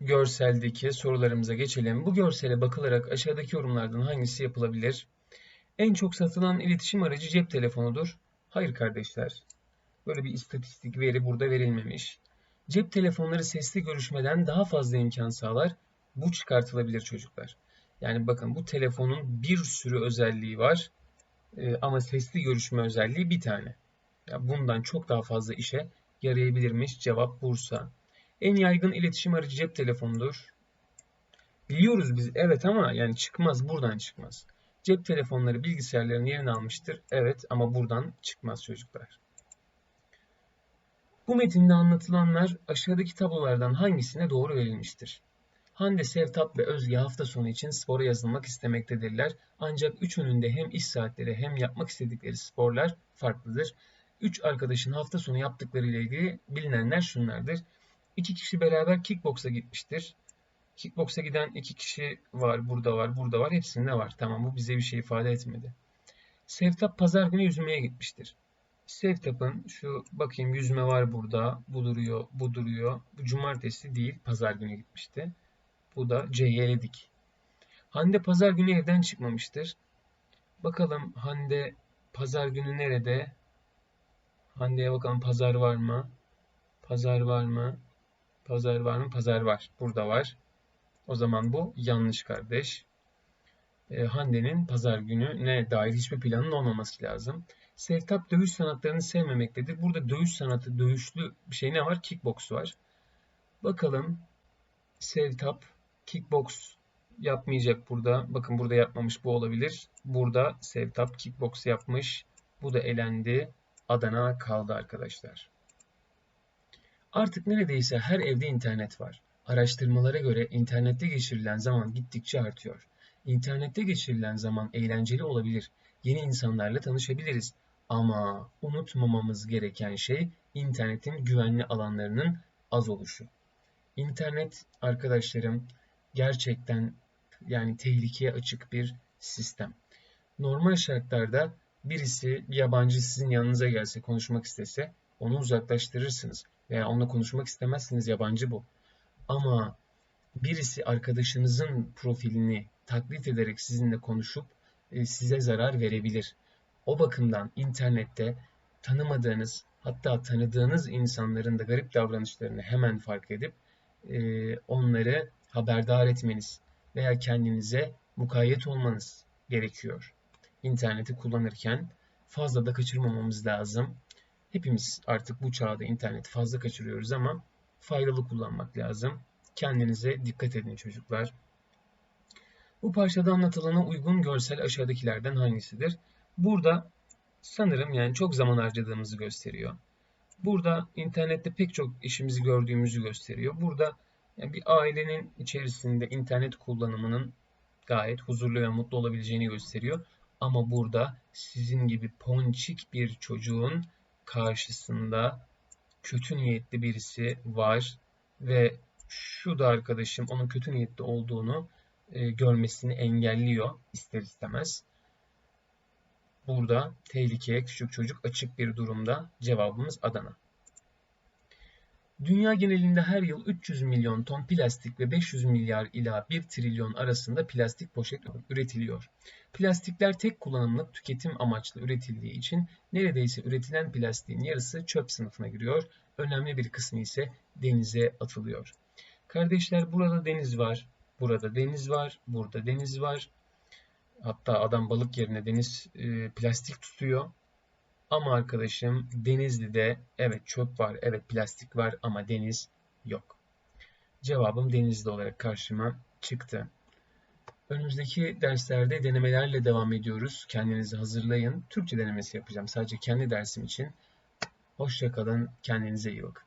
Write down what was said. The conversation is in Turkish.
görseldeki sorularımıza geçelim. Bu görsele bakılarak aşağıdaki yorumlardan hangisi yapılabilir? En çok satılan iletişim aracı cep telefonudur. Hayır kardeşler. Böyle bir istatistik veri burada verilmemiş. Cep telefonları sesli görüşmeden daha fazla imkan sağlar. Bu çıkartılabilir çocuklar. Yani bakın bu telefonun bir sürü özelliği var. Ee, ama sesli görüşme özelliği bir tane. Ya bundan çok daha fazla işe yarayabilirmiş. Cevap Bursa. En yaygın iletişim aracı cep telefonudur. Biliyoruz biz evet ama yani çıkmaz buradan çıkmaz. Cep telefonları bilgisayarların yerini almıştır. Evet ama buradan çıkmaz çocuklar. Bu metinde anlatılanlar aşağıdaki tablolardan hangisine doğru verilmiştir? Hande, Sevtap ve Özge hafta sonu için spora yazılmak istemektedirler. Ancak üçünün de hem iş saatleri hem yapmak istedikleri sporlar farklıdır. Üç arkadaşın hafta sonu yaptıkları ile ilgili bilinenler şunlardır. İki kişi beraber kickboksa gitmiştir. Kickboksa giden iki kişi var, burada var, burada var. Hepsinde var. Tamam bu bize bir şey ifade etmedi. Sevtap pazar günü yüzmeye gitmiştir. Sevtap'ın şu bakayım yüzme var burada. Bu duruyor, bu duruyor. Bu cumartesi değil, pazar günü gitmişti. Bu da C'yi. Hande pazar günü evden çıkmamıştır. Bakalım Hande pazar günü nerede? Hande'ye bakalım pazar var mı? Pazar var mı? Pazar var mı? Pazar var. Burada var. O zaman bu yanlış kardeş. Ee, Hande'nin pazar gününe dair hiçbir planın olmaması lazım. Sevtap dövüş sanatlarını sevmemektedir. Burada dövüş sanatı, dövüşlü bir şey ne var? Kickbox var. Bakalım Sevtap kickbox yapmayacak burada. Bakın burada yapmamış bu olabilir. Burada Sevtap kickbox yapmış. Bu da elendi. Adana kaldı arkadaşlar. Artık neredeyse her evde internet var. Araştırmalara göre internette geçirilen zaman gittikçe artıyor. İnternette geçirilen zaman eğlenceli olabilir. Yeni insanlarla tanışabiliriz. Ama unutmamamız gereken şey internetin güvenli alanlarının az oluşu. İnternet arkadaşlarım gerçekten yani tehlikeye açık bir sistem. Normal şartlarda birisi bir yabancı sizin yanınıza gelse konuşmak istese onu uzaklaştırırsınız veya onunla konuşmak istemezsiniz yabancı bu. Ama birisi arkadaşınızın profilini taklit ederek sizinle konuşup e, size zarar verebilir. O bakımdan internette tanımadığınız hatta tanıdığınız insanların da garip davranışlarını hemen fark edip e, onları haberdar etmeniz veya kendinize mukayyet olmanız gerekiyor. İnterneti kullanırken fazla da kaçırmamamız lazım. Hepimiz artık bu çağda interneti fazla kaçırıyoruz ama faydalı kullanmak lazım. Kendinize dikkat edin çocuklar. Bu parçada anlatılana uygun görsel aşağıdakilerden hangisidir? Burada sanırım yani çok zaman harcadığımızı gösteriyor. Burada internette pek çok işimizi gördüğümüzü gösteriyor. Burada yani bir ailenin içerisinde internet kullanımının gayet huzurlu ve mutlu olabileceğini gösteriyor. Ama burada sizin gibi ponçik bir çocuğun karşısında kötü niyetli birisi var ve şu da arkadaşım onun kötü niyetli olduğunu e, görmesini engelliyor ister istemez. Burada tehlikeye küçük çocuk açık bir durumda cevabımız Adana. Dünya genelinde her yıl 300 milyon ton plastik ve 500 milyar ila 1 trilyon arasında plastik poşet üretiliyor. Plastikler tek kullanımlık tüketim amaçlı üretildiği için neredeyse üretilen plastiğin yarısı çöp sınıfına giriyor. Önemli bir kısmı ise denize atılıyor. Kardeşler burada deniz var, burada deniz var, burada deniz var. Hatta adam balık yerine deniz e, plastik tutuyor. Ama arkadaşım Denizli'de evet çöp var, evet plastik var ama deniz yok. Cevabım Denizli olarak karşıma çıktı. Önümüzdeki derslerde denemelerle devam ediyoruz. Kendinizi hazırlayın. Türkçe denemesi yapacağım sadece kendi dersim için. Hoşçakalın. Kendinize iyi bakın.